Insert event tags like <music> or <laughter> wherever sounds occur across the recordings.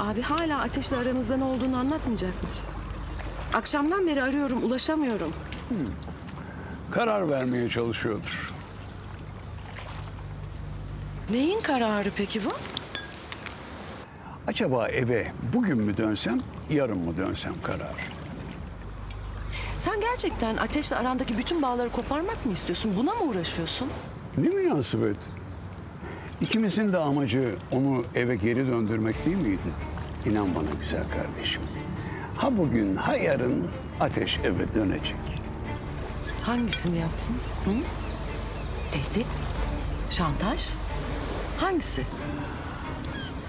Abi hala ateşle aranızda ne olduğunu anlatmayacak mısın? Akşamdan beri arıyorum, ulaşamıyorum. Karar vermeye çalışıyordur. Neyin kararı peki bu? Acaba eve bugün mü dönsem, yarın mı dönsem karar. Sen gerçekten ateşle arandaki bütün bağları koparmak mı istiyorsun? Buna mı uğraşıyorsun? Ne münasebet? İkimizin de amacı onu eve geri döndürmek değil miydi? İnan bana güzel kardeşim. Ha bugün ha yarın ateş eve dönecek. Hangisini yaptın? Hı? Tehdit? Şantaj? Hangisi?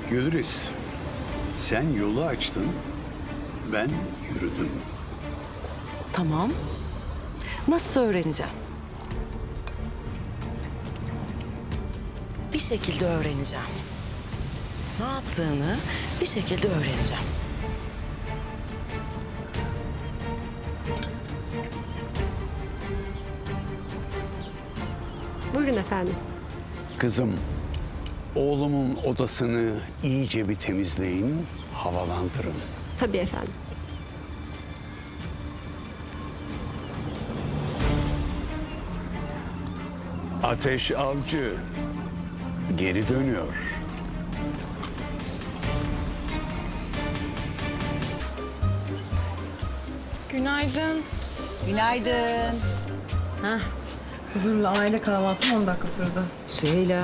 Gülriz, sen yolu açtın, ben yürüdüm. Tamam. Nasıl öğreneceğim? Bir şekilde öğreneceğim. Ne yaptığını bir şekilde öğreneceğim. Buyurun efendim. Kızım, oğlumun odasını iyice bir temizleyin, havalandırın. Tabii efendim. Ateş avcı geri dönüyor. Günaydın. Günaydın. Huzurlu aile kahvaltım 10 dakika sürdü. Söyle.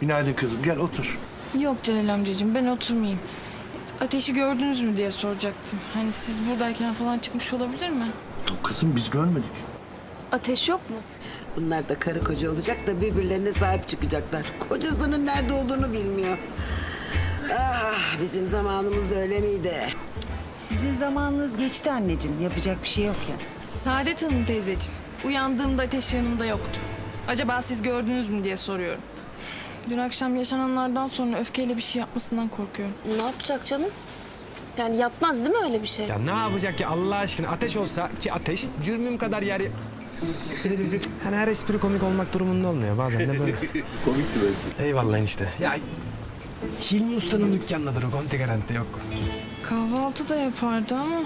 Günaydın kızım gel otur. Yok Celal amcacığım ben oturmayayım. Ateşi gördünüz mü diye soracaktım. Hani siz buradayken falan çıkmış olabilir mi? Kızım biz görmedik. Ateş yok mu? Bunlar da karı koca olacak da birbirlerine sahip çıkacaklar. Kocasının nerede olduğunu bilmiyor. Ah bizim zamanımızda öyle miydi? Sizin zamanınız geçti anneciğim. Yapacak bir şey yok ya. Saadet Hanım teyzeciğim. Uyandığımda ateş yanımda yoktu. Acaba siz gördünüz mü diye soruyorum. Dün akşam yaşananlardan sonra öfkeyle bir şey yapmasından korkuyorum. Ne yapacak canım? Yani yapmaz değil mi öyle bir şey? Ya ne yapacak ki Allah aşkına ateş olsa ki ateş cürmüm kadar yer... Hani her espri komik olmak durumunda olmuyor bazen de böyle. <laughs> Komikti bence. Eyvallah enişte. Ya Hilmi Usta'nın dükkanıdır o konti garanti yok. Kahvaltı da yapardı ama...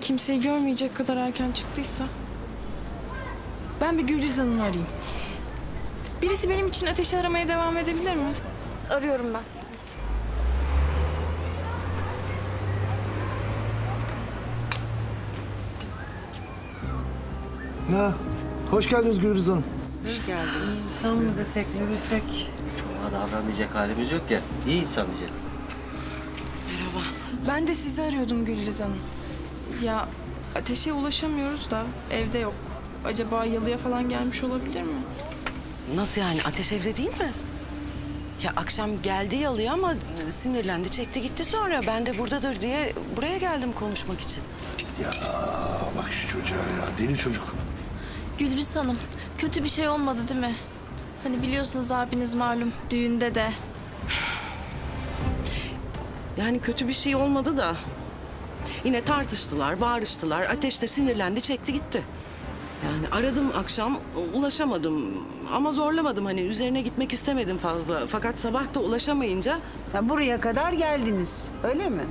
Kimseyi görmeyecek kadar erken çıktıysa... Ben bir Gülriz Hanım'ı arayayım. Birisi benim için ateşi aramaya devam edebilir mi? Arıyorum ben. Ha, hoş geldiniz Gülriz Hanım. Hoş geldiniz. Sen mi desek ne desek? Çoğuna davranacak halimiz yok ya. İyi insan diyeceğiz. Ben de sizi arıyordum Gülriz Hanım. Ya ateşe ulaşamıyoruz da evde yok. Acaba yalıya falan gelmiş olabilir mi? Nasıl yani? Ateş evde değil mi? Ya akşam geldi yalıya ama sinirlendi, çekti gitti sonra. Ben de buradadır diye buraya geldim konuşmak için. Ya bak şu çocuğa ya deli çocuk. Gülriz Hanım, kötü bir şey olmadı değil mi? Hani biliyorsunuz abiniz malum düğünde de. Yani kötü bir şey olmadı da. Yine tartıştılar, bağırıştılar. Ateş de sinirlendi, çekti gitti. Yani aradım akşam, ulaşamadım. Ama zorlamadım hani üzerine gitmek istemedim fazla. Fakat sabah da ulaşamayınca... Ya buraya kadar geldiniz. Öyle mi?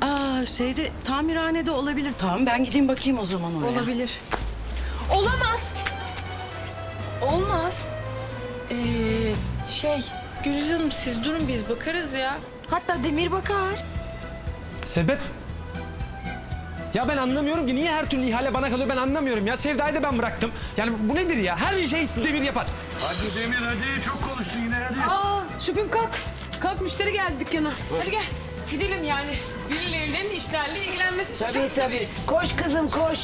Aa şeyde tamirhanede olabilir. Tamam ben gideyim bakayım o zaman oraya. Olabilir. Olamaz. Olmaz. Ee, şey, Gülriz Hanım siz durun biz bakarız ya. Hatta Demir bakar. Sebep? Ya ben anlamıyorum ki niye her türlü ihale bana kalıyor ben anlamıyorum ya. Sevda'yı da ben bıraktım. Yani bu nedir ya? Her şey demir yapar. Hadi Demir hadi çok konuştun yine hadi. Aa şüphem kalk. Kalk müşteri geldi dükkana. Hadi gel. Gidelim yani. Birilerinin işlerle ilgilenmesi şart. Tabii tabii. Koş kızım koş.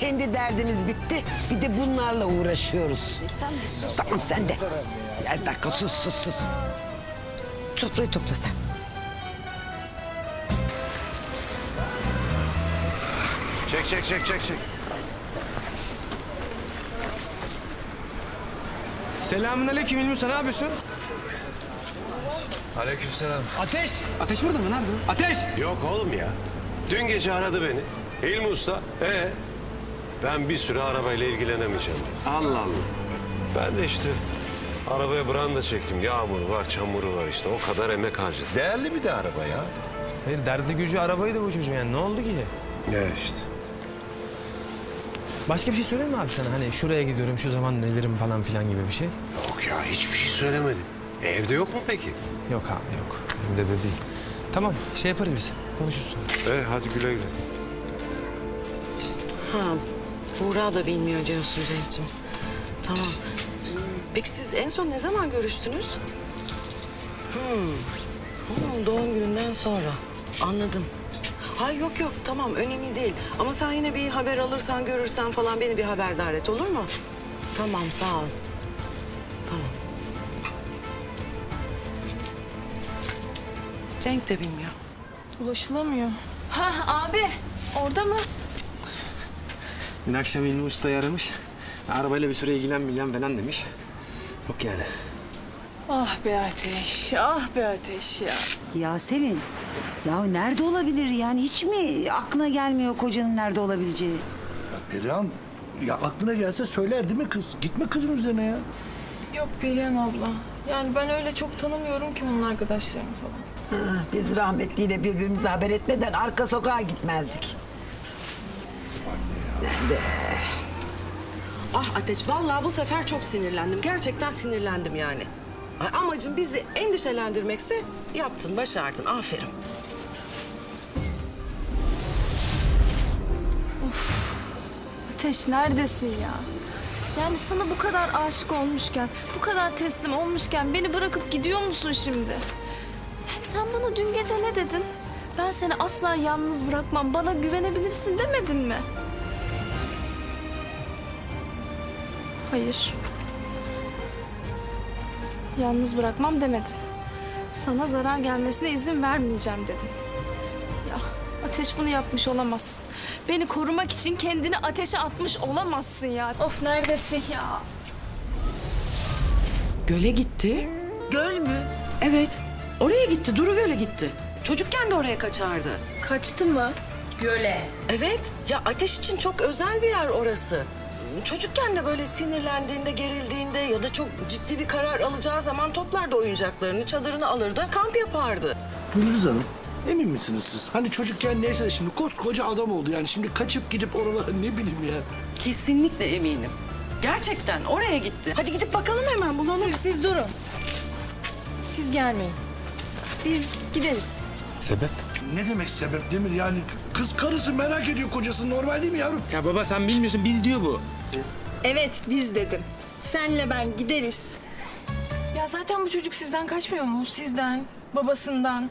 Kendi derdimiz bitti. Bir de bunlarla uğraşıyoruz. sen de sus. Tamam sen de. Bir dakika sus sus sus. Sofrayı topla sen. Çek çek çek çek çek. Selamun aleyküm İlmi Usta ne yapıyorsun? Aleykümselam. Ateş! Ateş burada mı? Nerede? Ateş! Yok oğlum ya. Dün gece aradı beni. Hilmi Usta. Ee, ben bir süre arabayla ilgilenemeyeceğim. Allah Allah. Ben de işte Arabaya branda çektim. Yağmuru var, çamuru var işte. O kadar emek harcadım. Değerli bir de araba ya. Hayır derdi gücü arabaydı bu çocuğun yani ne oldu ki? Ne işte. Başka bir şey söyledi mi abi sana? Hani şuraya gidiyorum şu zaman nelerim falan filan gibi bir şey? Yok ya hiçbir şey söylemedi. E, evde yok mu peki? Yok abi yok. Hem de de değil. Tamam şey yaparız biz. Konuşuruz sonra. E hadi güle güle. Ha, Buğra da bilmiyor diyorsun Cenk'ciğim. Tamam. Peki siz en son ne zaman görüştünüz? Hmm. Hmm, doğum gününden sonra. Anladım. Ha yok yok tamam önemli değil. Ama sen yine bir haber alırsan görürsen falan beni bir haberdar et olur mu? Tamam sağ ol. Tamam. Cenk de bilmiyor. Ulaşılamıyor. Ha abi orada mı? Dün akşam İlmi Usta'yı aramış. Arabayla bir süre ilgilenmeyeceğim falan demiş. Yok yani. Ah be Ateş, ah be Ateş ya. Yasemin, ya nerede olabilir yani hiç mi aklına gelmiyor kocanın nerede olabileceği? Perihan ya aklına gelse söyler değil mi kız? Gitme kızın üzerine ya. Yok Perihan abla. Yani ben öyle çok tanımıyorum ki onun arkadaşlarını falan. Ah, Biz rahmetliyle birbirimize haber etmeden arka sokağa gitmezdik. Ah Ateş vallahi bu sefer çok sinirlendim. Gerçekten sinirlendim yani. Amacın bizi endişelendirmekse yaptın, başardın. Aferin. Ateş neredesin ya? Yani sana bu kadar aşık olmuşken, bu kadar teslim olmuşken beni bırakıp gidiyor musun şimdi? Hem sen bana dün gece ne dedin? Ben seni asla yalnız bırakmam, bana güvenebilirsin demedin mi? Hayır. Yalnız bırakmam demedin. Sana zarar gelmesine izin vermeyeceğim dedin. Ya Ateş bunu yapmış olamazsın. Beni korumak için kendini ateşe atmış olamazsın ya. Of neredesin ya? Göle gitti. Göl mü? Evet. Oraya gitti, Duru Göl'e gitti. Çocukken de oraya kaçardı. Kaçtı mı? Evet. Ya Ateş için çok özel bir yer orası. Çocukken de böyle sinirlendiğinde, gerildiğinde ya da çok ciddi bir karar alacağı zaman toplardı oyuncaklarını, çadırını alırdı, kamp yapardı. Gülriz Hanım emin misiniz siz? Hani çocukken neyse de şimdi koskoca adam oldu yani şimdi kaçıp gidip oralara ne bileyim ya. Kesinlikle eminim. Gerçekten oraya gitti. Hadi gidip bakalım hemen bulalım. Siz, siz durun. Siz gelmeyin. Biz gideriz. Sebep? Ne demek sebep Demir yani kız karısı merak ediyor kocasını normal değil mi yavrum? Ya baba sen bilmiyorsun biz diyor bu. Evet biz dedim. Senle ben gideriz. Ya zaten bu çocuk sizden kaçmıyor mu? Sizden, babasından.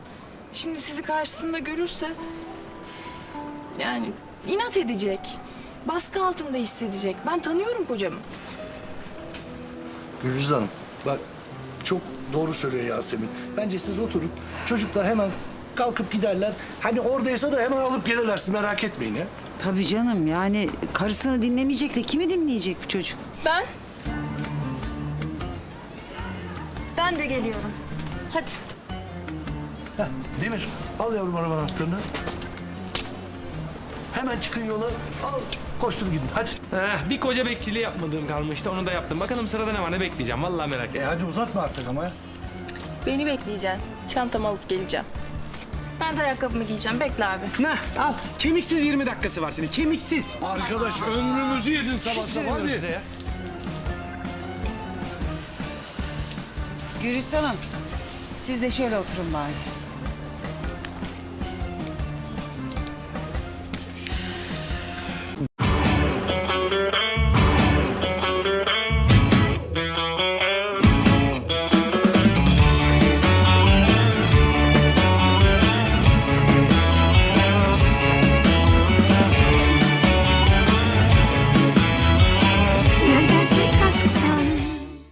Şimdi sizi karşısında görürse... Yani inat edecek. Baskı altında hissedecek. Ben tanıyorum kocamı. Gülriz Hanım bak çok doğru söylüyor Yasemin. Bence siz oturun çocuklar hemen kalkıp giderler. Hani oradaysa da hemen alıp gelirler siz merak etmeyin ya. Tabii canım yani karısını dinlemeyecek de kimi dinleyecek bu çocuk? Ben? Ben de geliyorum. Hadi. Heh, Demir al yavrum araba anahtarını. Hemen çıkın yola. Al koştur gidin hadi. Heh, bir koca bekçiliği yapmadığım kalmıştı onu da yaptım. Bakalım sırada ne var ne bekleyeceğim vallahi merak ettim. E hadi uzatma artık ama ya. Beni bekleyeceksin. Çantamı alıp geleceğim. Ben de ayakkabımı giyeceğim. Bekle abi. Ne al kemiksiz 20 dakikası var senin kemiksiz. Arkadaş ömrümüzü yedin sabah sabah Sevmiyorum hadi. size ya. Gülistan Hanım, siz de şöyle oturun bari.